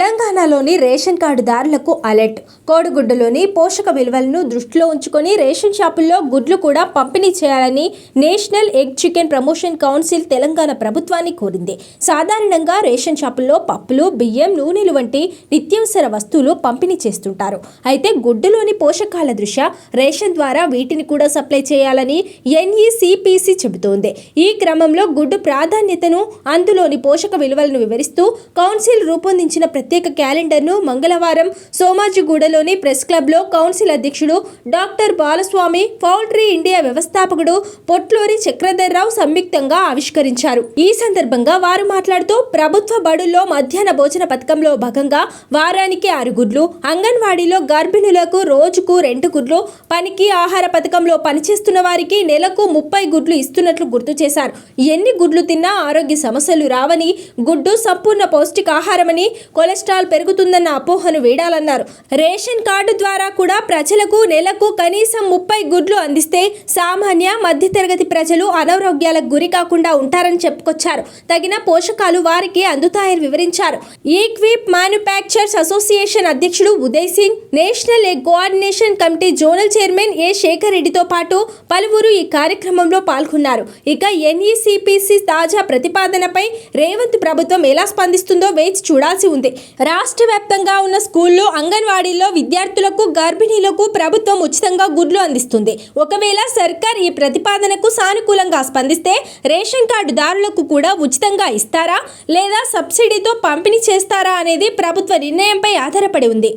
i తెలంగాణలోని ration కార్డుదారులకు alert. కోడిగుడ్డులోని పోషక విలువలను దృష్టిలో ఉంచుకొని రేషన్ షాపుల్లో గుడ్లు కూడా పంపిణీ చేయాలని national egg chicken promotion council Telangana ప్రభుత్వాన్ని కోరింది. సాధారణంగా రేషన్ షాపుల్లో పప్పులు బియ్యం నూనెలు వంటి నిత్యావసర వస్తువులు పంపిణీ చేస్తుంటారు. అయితే గుడ్డులోని పోషకాల దృష్ట్యా రేషన్ ద్వారా వీటిని కూడా సప్లై చేయాలని ఎన్ఈసిపిసి చెబుతోంది. ఈ క్రమంలో గుడ్డు ప్రాధాన్యతను అందులోని పోషక విలువలను వివరిస్తూ కౌన్సిల్ రూపొందించిన ప్రత్యేక క్యాలెండర్ను మంగళవారం సోమాజిగూడలోని ప్రెస్ క్లబ్లో కౌన్సిల్ అధ్యక్షుడు డాక్టర్ బాలస్వామి పౌల్ట్రీ ఇండియా వ్యవస్థాపకుడు పొట్లూరి చక్రధర్రావు సంయుక్తంగా ఆవిష్కరించారు. ఈ సందర్భంగా వారు మాట్లాడుతూ ప్రభుత్వ బడుల్లో మధ్యాహ్న భోజన పథకంలో భాగంగా వారానికి ఆరు గుడ్లు అంగన్వాడీలో గర్భిణులకు రోజుకు రెండు గుడ్లు పనికి ఆహార పథకంలో పనిచేస్తున్న వారికి నెలకు ముప్పై గుడ్లు ఇస్తున్నట్లు గుర్తు చేశారు. ఎన్ని గుడ్లు తిన్నా ఆరోగ్య సమస్యలు రావని గుడ్డు సంపూర్ణ పౌష్టికాహారమని కొలెస్ట్రాల్ పెరుగుతుందన్న అపోహను వీడాలన్నారు. రేషన్ కార్డు ద్వారా కూడా ప్రజలకు నెలకు కనీసం ముప్పై గుడ్లు అందిస్తే సామాన్య మధ్యతరగతి ప్రజలు అనారోగ్యాలకు గురి కాకుండా ఉంటారని చెప్పుకొచ్చారు. తగిన పోషకాలు వారికి అందుతాయని వివరించారు. ఈక్విప్ మ్యానుఫ్యాక్చర్స్ అసోసియేషన్ అధ్యక్షుడు Uday Singh national egg coordination committee zonal chairman A Shekhar రెడ్డితో పాటు పలువురు ఈ కార్యక్రమంలో పాల్గొన్నారు. ఇక ఎన్ఈసిపిసి తాజా ప్రతిపాదనపై రేవంత్ ప్రభుత్వం ఎలా స్పందిస్తుందో వేచి చూడాల్సి ఉంది. రా రాష్ట్ర వ్యాప్తంగా ఉన్న స్కూల్లో అంగన్వాడీల్లో విద్యార్థులకు గర్భిణీలకు ప్రభుత్వం ఉచితంగా గుడ్లు అందిస్తుంది. ఒకవేళ సర్కార్ ఈ ప్రతిపాదనకు సానుకూలంగా స్పందిస్తే రేషన్ కార్డుదారులకు కూడా ఉచితంగా ఇస్తారా? లేదా సబ్సిడీతో పంపిణీ చేస్తారా అనేది ప్రభుత్వ నిర్ణయంపై ఆధారపడి ఉంది.